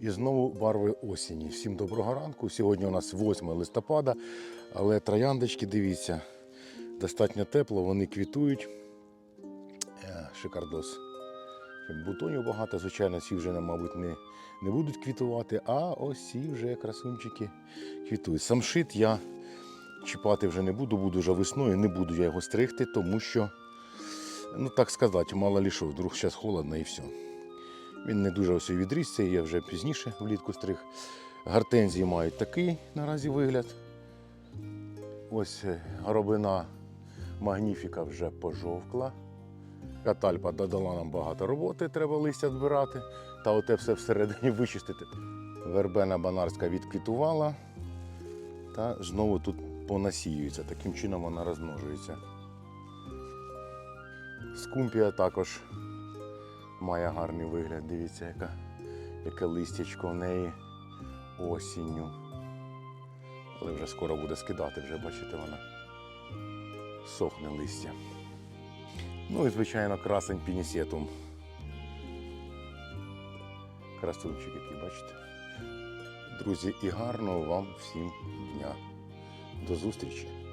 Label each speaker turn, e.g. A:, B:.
A: І знову барви осені. Всім доброго ранку. Сьогодні у нас 8 листопада, але трояндочки, дивіться, достатньо тепло, вони квітують. Е, Шикардос. Бутонів багато, звичайно, ці вже, мабуть, не, не будуть квітувати, а ось ці вже красунчики квітують. Самшит я чіпати вже не буду, буду вже весною, не буду я його стригти, тому що, ну так сказати, мало лі вдруг зараз холодно і все. Він не дуже ось і відрісся, я вже пізніше влітку стриг. Гортензії мають такий наразі вигляд. Ось е, горобина магніфіка вже пожовкла. Катальпа додала нам багато роботи, треба листя збирати. Та оте все всередині вичистити. Вербена банарська відквітувала та знову тут понасіюється. Таким чином вона розмножується. Скумпія також має гарний вигляд. Дивіться, яка, яке листячко в неї осінню. Але вже скоро буде скидати, вже бачите, вона сохне листя. Ну і, звичайно, красень пінісетум. Красунчик, який бачите. Друзі, і гарного вам всім дня. До зустрічі!